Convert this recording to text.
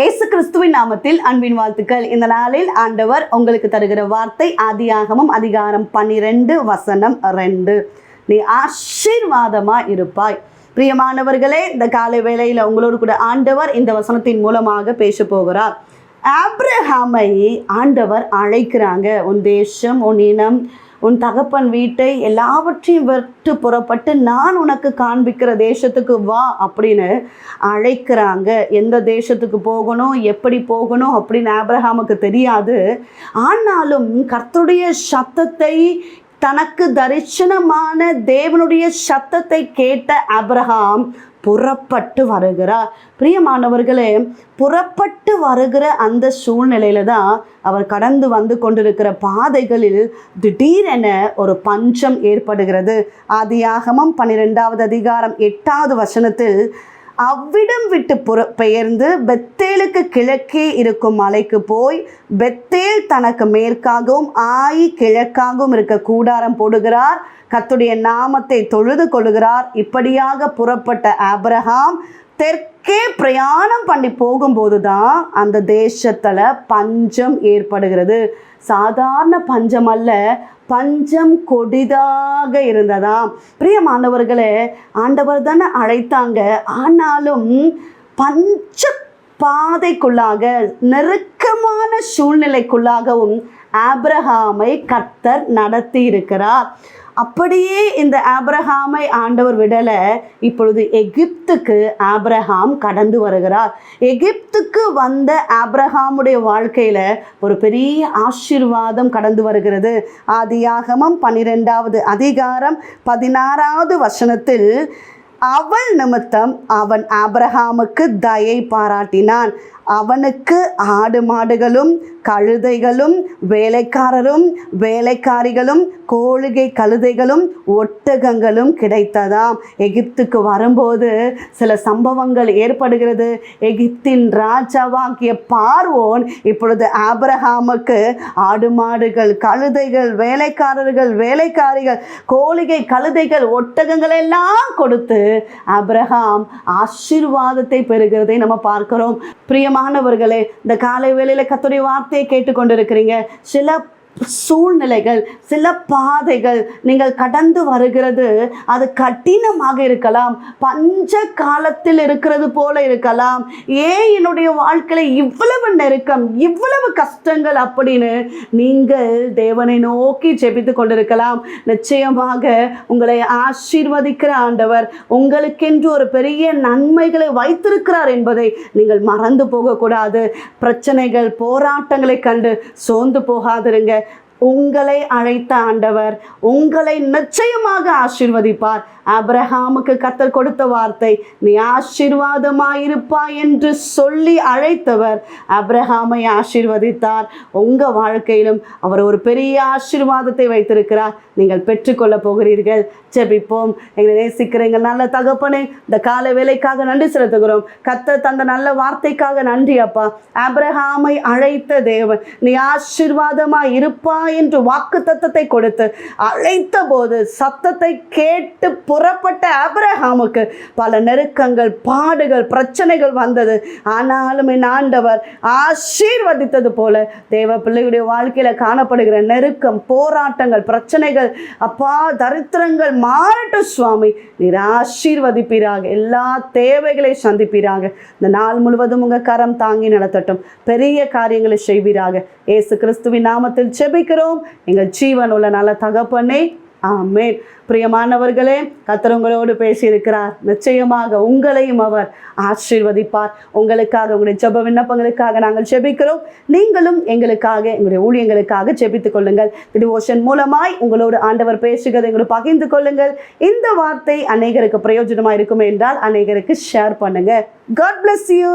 இயேசு கிறிஸ்துவின் நாமத்தில் அன்பின் வாழ்த்துக்கள். இந்த நாளில் ஆண்டவர் உங்களுக்கு தருகிற வார்த்தை ஆதியாகமும் அதிகாரம் பன்னிரெண்டு வசனம் ரெண்டு. நீ ஆசீர்வாதமா இருப்பாய். பிரியமானவர்களே இந்த காலை வேளையில் உங்களோடு கூட ஆண்டவர் இந்த வசனத்தின் மூலமாக பேச போகிறார். ஆப்ரஹாமை ஆண்டவர் அழைக்கிறாங்க. உன் தேசம் உன் இனம் உன் தகப்பன் வீட்டை எல்லாவற்றையும் விட்டு புறப்பட்டு நான் உனக்கு காண்பிக்கிற தேசத்துக்கு வா அப்படின்னு அழைக்கிறாங்க. எந்த தேசத்துக்கு போகணும் எப்படி போகணும் அப்படின்னு ஆப்ரஹாமுக்கு தெரியாது. ஆனாலும் கர்த்தருடைய சத்தத்தை தனக்கு தரிசனமான தேவனுடைய சத்தத்தை கேட்ட அப்ரஹாம் புறப்பட்டு வருகிறார். பிரியமானவர்களே புறப்பட்டு வருகிற அந்த சூழ்நிலையில தான் அவர் கடந்து வந்து கொண்டிருக்கிற பாதைகளில் திடீரென ஒரு பஞ்சம் ஏற்படுகிறது. ஆதியாகமம் பன்னிரெண்டாவது அதிகாரம் எட்டாவது வசனத்தில் அவ்விடம் விட்டு புற பெயர்ந்து பெத்தேலுக்கு கிழக்கே இருக்கும் மலைக்கு போய் பெத்தேல் தனக்கு மேற்காகவும் ஆயி கிழக்காகவும் இருக்க கூடாரம் போடுகிறார். கத்துடைய நாமத்தை தொழுது கொள்கிறார் இப்படியாக புறப்பட்ட ஆப்ரஹாம் தெற்கே பிரயாணம் பண்ணி போகும்போது தான் அந்த தேசத்தில் பஞ்சம் ஏற்படுகிறது. சாதாரண பஞ்சம் அல்ல பஞ்சம் கொடிதாக இருந்ததாம். பிரியமானவர்களே ஆண்டவர் தானே அழைத்தாங்க. ஆனாலும் பஞ்ச பாதைக்குள்ளாக நெருக்கமான சூழ்நிலைக்குள்ளாகவும் ஆப்ரஹாமை கர்த்தர் நடத்தி இருக்கிறார் அப்படியே இந்த ஆப்ரஹாமை ஆண்டவர் விடலை. இப்பொழுது எகிப்துக்கு ஆப்ரஹாம் கடந்து வருகிறார். எகிப்துக்கு வந்த ஆப்ரஹாமுடைய வாழ்க்கையில் ஒரு பெரிய ஆசீர்வாதம் கடந்து வருகிறது. ஆதியாகமம் பன்னிரெண்டாவது அதிகாரம் பதினாறாவது வசனத்தில் அவள் நிமித்தம் அவன் ஆப்ரஹாமுக்கு தயை பாராட்டினான். அவனுக்கு ஆடு மாடுகளும் கழுதைகளும் வேலைக்காரரும் வேலைக்காரிகளும் கோழிகை கழுதைகளும் ஒட்டகங்களும் கிடைத்ததாம். எகிப்துக்கு வரும்போது சில சம்பவங்கள் ஏற்படுகிறது. எகிப்தின் ராஜாவாகிய பார்வோன் இப்பொழுது ஆபிரகாமுக்கு ஆடு மாடுகள் கழுதைகள் வேலைக்காரர்கள் வேலைக்காரிகள் கோழிகை கழுதைகள் ஒட்டகங்கள் எல்லாம் கொடுத்து ஆபிரகாம் ஆசீர்வாதத்தை பெறுகிறதை நம்ம பார்க்கிறோம். பிரியமானவர்களே இந்த காலை வேளையில் கத்துடைய வார்த்தையை கேட்டுக்கொண்டிருக்கிறீங்க. சில சூழ்நிலைகள் சில பாதைகள் நீங்கள் கடந்து வருகிறது. அது கடினமாக இருக்கலாம். பஞ்ச காலத்தில் இருக்கிறது போல இருக்கலாம். ஏன் என்னுடைய வாழ்க்கையில் இவ்வளவு நெருக்கம் இவ்வளவு கஷ்டங்கள் அப்படின்னு நீங்கள் தேவனை நோக்கி ஜெபித்து கொண்டிருக்கலாம். நிச்சயமாக உங்களை ஆசீர்வதிக்கிற ஆண்டவர் உங்களுக்கென்று ஒரு பெரிய நன்மைகளை வைத்திருக்கிறார் என்பதை நீங்கள் மறந்து போகக்கூடாது. பிரச்சனைகள் போராட்டங்களை கண்டு சோர்ந்து போகாதிருங்க. உங்களை அழைத்த ஆண்டவர் உங்களை நிச்சயமாக ஆசிர்வதிப்பார். அப்ரஹாமுக்கு கத்தர் கொடுத்த வார்த்தை நீ ஆசீர்வாதமாயிருப்பாய் என்று சொல்லி அழைத்தவர் அப்ரஹாமை ஆசீர்வதித்தார். உங்கள் வாழ்க்கையிலும் அவர் ஒரு பெரிய ஆசீர்வாதத்தை வைத்திருக்கிறார். நீங்கள் பெற்றுக்கொள்ள போகிறீர்கள். ஜெபிப்போம். எங்களை நேசிக்கிற எங்கள் நல்ல தகப்பனே இந்த கால வேலைக்காக நன்றி செலுத்துகிறோம். கத்தர் தந்த நல்ல வார்த்தைக்காக நன்றி அப்பா. அப்ரஹாமை அழைத்த தேவன் நீ ஆசீர்வாதமாக இருப்பா என்று வாக்கு தத்தத்தை கொடுத்து அழைத்த போது சத்தத்தை கேட்டு புறப்பட்ட அப்ரஹாமுக்கு பல நெருக்கங்கள் பாடுகள் பிரச்சனைகள் வந்தது. ஆனாலும் என் ஆண்டவர் ஆசீர்வதித்தது போல தேவ பிள்ளையுடைய வாழ்க்கையில் காணப்படுகிற நெருக்கம் போராட்டங்கள் பிரச்சனைகள் அப்பா தரித்திரங்கள் மாறட்டும் சுவாமி. நீர் ஆசீர்வதிப்பீராக. எல்லா தேவைகளை சந்திப்பீராக. இந்த நாள் முழுவதும் உங்கள் கரம் தாங்கி நடத்தட்டும். பெரிய காரியங்களை செய்வீராக. ஏசு கிறிஸ்துவின் நாமத்தில் செபிக்கிறோம் எங்கள் ஜீவன் உள்ள நல்ல தகப்பனே ஆமேன். பிரியமானவர்களே கத்தர் உங்களோடு பேசியிருக்கிறார். நிச்சயமாக உங்களையும் அவர் ஆசீர்வதிப்பார். உங்களுக்காக உங்களுடைய ஜெப விண்ணப்பங்களுக்காக நாங்கள் ஜெபிக்கிறோம். நீங்களும் எங்களுக்காக எங்களுடைய ஊழியங்களுக்காக ஜெபித்துக் கொள்ளுங்கள். டிவோஷன் மூலமாய் உங்களோடு ஆண்டவர் பேசுகிறதை எங்களோட பகிர்ந்து கொள்ளுங்கள். இந்த வார்த்தை அநேகருக்கு பிரயோஜனமாக இருக்கும் என்றால் அநேகருக்கு ஷேர் பண்ணுங்க. God bless you